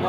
Ya,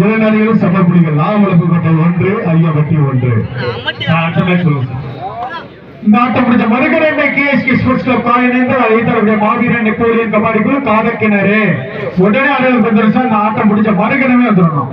இளநடிகளும் சமர்ப்பிடிகள் நாவலப்பு கொண்டல் ஒன்று ஒன்று. அட்டமே சொல்லுங்க. இந்த ஆட்டம் முடிஞ்ச மறுகரை கேஎஸ்கே ஸ்போர்ட்ஸ் கிளப் காயினேந்து ஐதருடைய மாவீரன் நெப்போலியன் கபாடி குழு காதக்கிணறு. உடனே அடையாளம் வந்துருச்சா இந்த ஆட்டம் முடிஞ்ச மறுகணமே வந்துடணும்.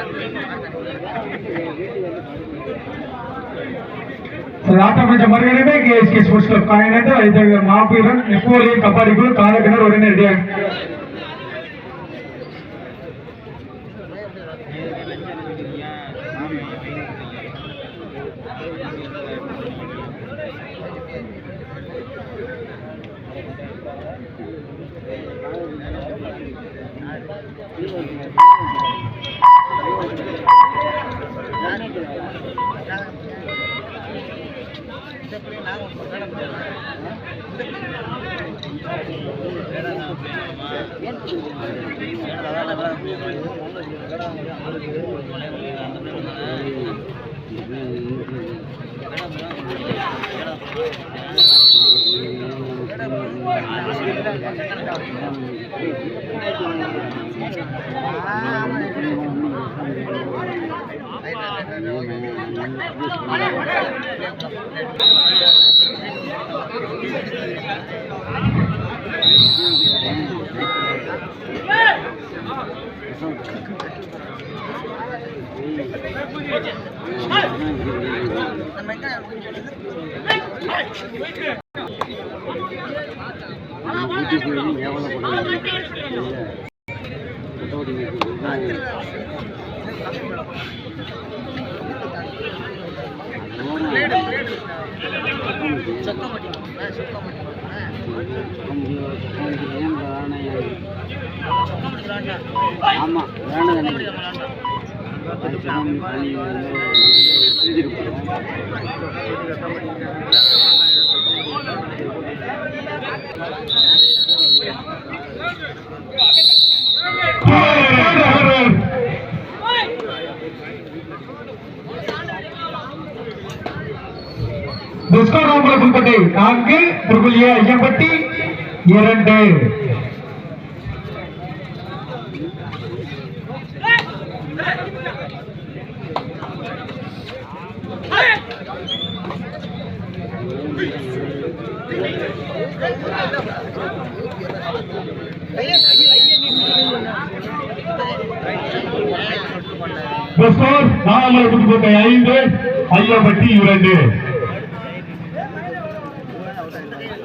அல்ல இந்த ஆட்டம் முடிஞ்ச மறுகணமே கேஎஸ்கே ஸ்போர்ட்ஸ் கிளப் காயினேந்து ஐதருடைய மாவீரன் நெப்போலியன் கபாடி குழு காதக்கிணறு உடனே ரெடியாக ஆமாம் வேணும் புஷ்கராம்பல புல்பட்டி நான்கு புல்புலிய ஐயம்பட்டி இரண்டு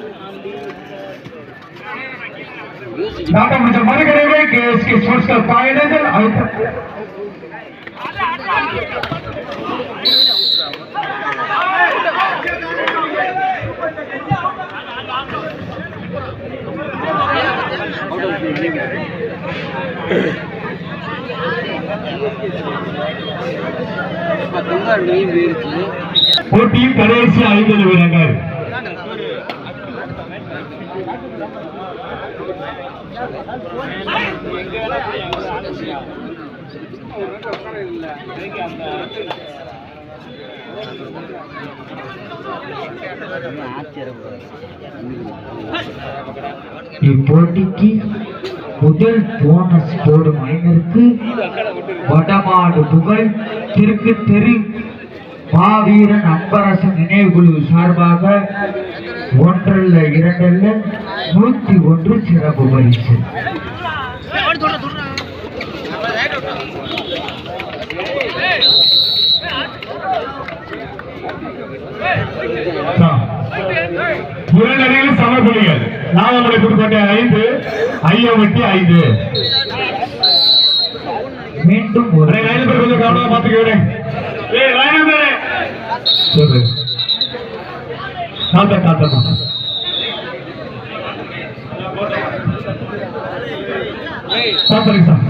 புஷ்கர் நாலாமலை புதுக்கோட்டை ஐந்து ஐயம்பட்டி இரண்டு மியூசிக் நாட்டம் முடிச்ச மறுகரைவே கேஎஸ்கே ஸ்போர்ட்ஸ் கிளப் காயினங்கள் அழுத்த பொங்கல் நெய் போயிருச்சு போட்டியின் கடைசி ஐந்து நிமிடங்கள் இப்போட்டிக்கு முதல் போனஸ் போடும் அணியினருக்கு வடமாடு புகழ் திருக்கு தெரு மாவீரன் அன்பரசன் நினைவுக்குழு சார்பாக ஒன்றல்ல இரண்டல்ல நூத்தி ஒன்று சிறப்பு பரிசு. சம புள்ளிகள் நாகமலை புதுக்கோட்டை ஐந்து ஐயவட்டி ஐந்து. மீண்டும் கொஞ்சம் கவனமா பாத்துக்கிறேன் சொல்லு. காத்த காத்தமா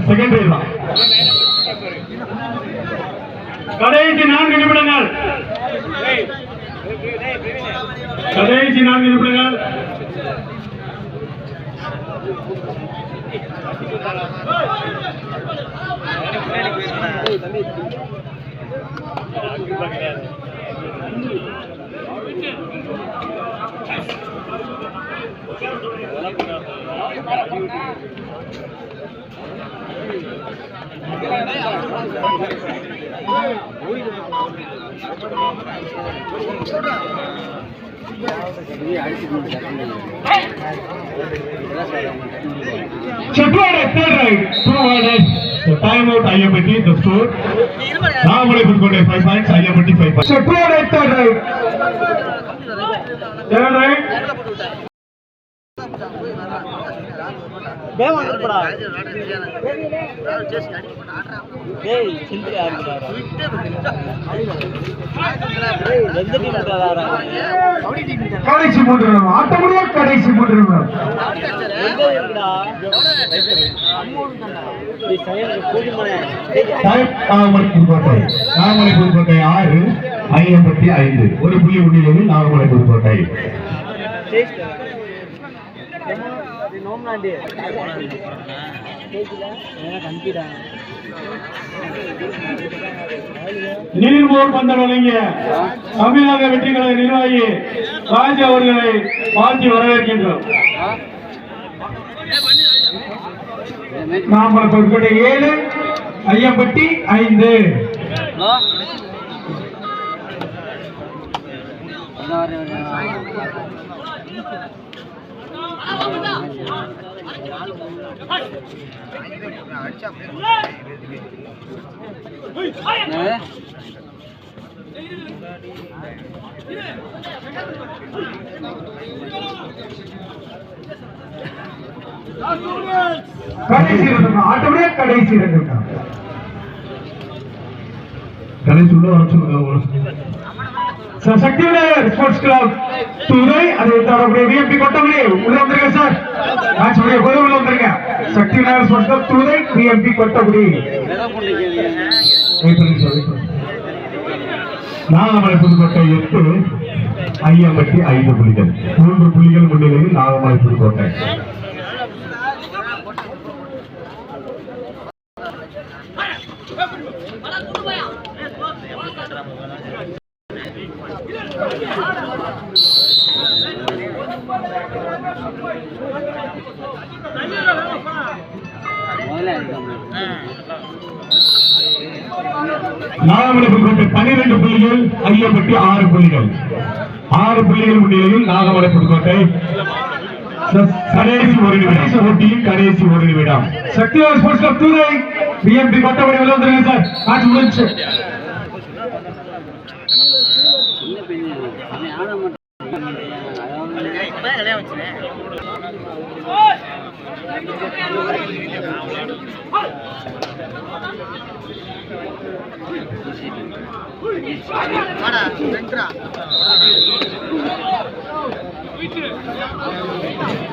செகண்டரி தான் கடைசி நான்கு நிமிடங்கள் கடைசி நான்கு நிமிடங்கள் Thank you. Chetwade third right, two wide. The timeout IMT, the score. Nagamale Pudukottai five points, IMT five points. Chetwade third right. Third right. கடைசி மூன்று நிமிடம் ஆட்ட முடிய கடைசி மூன்று டைம் நாகமலை புதுக்கோட்டை. நாகமலை புதுக்கோட்டை ஆறு ஐம்பத்தி ஐந்து. ஒரு புள்ளி முன்னிலையில் நாகமலை புதுக்கோட்டை. நீர்மோர் பந்தல் வழங்கிய தமிழக வெற்றிகளை நிர்வாகி ராஜ் அவர்களை வாழ்த்தி வரவேற்கின்றோம். புதுக்கோட்டை ஏழு ஐயம்பட்டி ஐந்து. ஹலோ. கடைசி இரண்டு ஆட்டோடைய கடைசி இரண்டு கடைசி உள்ள வர சொல்லுங்க சக்தி விநாயகர் ஸ்போர்ட்ஸ் கிளப் துறை அதை தொடர்புடைய விஎம்பி கொட்டமல்லி உள்ள வந்துருங்க சார் மேட்ச் முடிய போது உள்ள வந்திருங்க சக்தி விநாயகர் ஸ்போர்ட்ஸ் கிளப் துறை விஎம்பி கொட்டகுடி நாகமலை புதுக்கோட்டை எட்டு ஐம்பத்தி ஐந்து புள்ளிகள். மூன்று புள்ளிகள் முன்னிலையில் நாகமலை புதுக்கோட்டை. முதல்ல எடுக்கணும் பன்னிரண்டு புள்ளிகள் ஐயப்பட்டி ஆறு புள்ளிகள். ஆறு புள்ளிகள் முன்னிலையில் நாகமலை புதுக்கோட்டை ச- கடைசி ஒரு நிமிடம் போட்டியின் கடைசி ஒரு நிமிடம். Sakthi sports club Thurai BMP sir. முடிஞ்சு.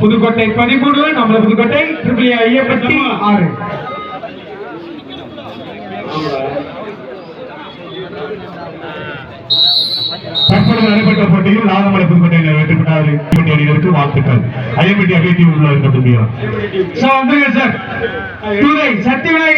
புதுக்கோட்டை பதிமூணு நம்மள புதுக்கோட்டை ட்ரிபிள் ஐயப்பத்தி ஆறு. தற்பொழுது நடைபெற்ற போட்டியில் நாகமலை புதுக்கோட்டையில் வெற்றி பெற்றார் அணியினருக்கு வாழ்த்துக்கள். ஐயம்பட்டி அகேட்டி உள்ள இருக்க முடியும் சக்தி விநாயகர்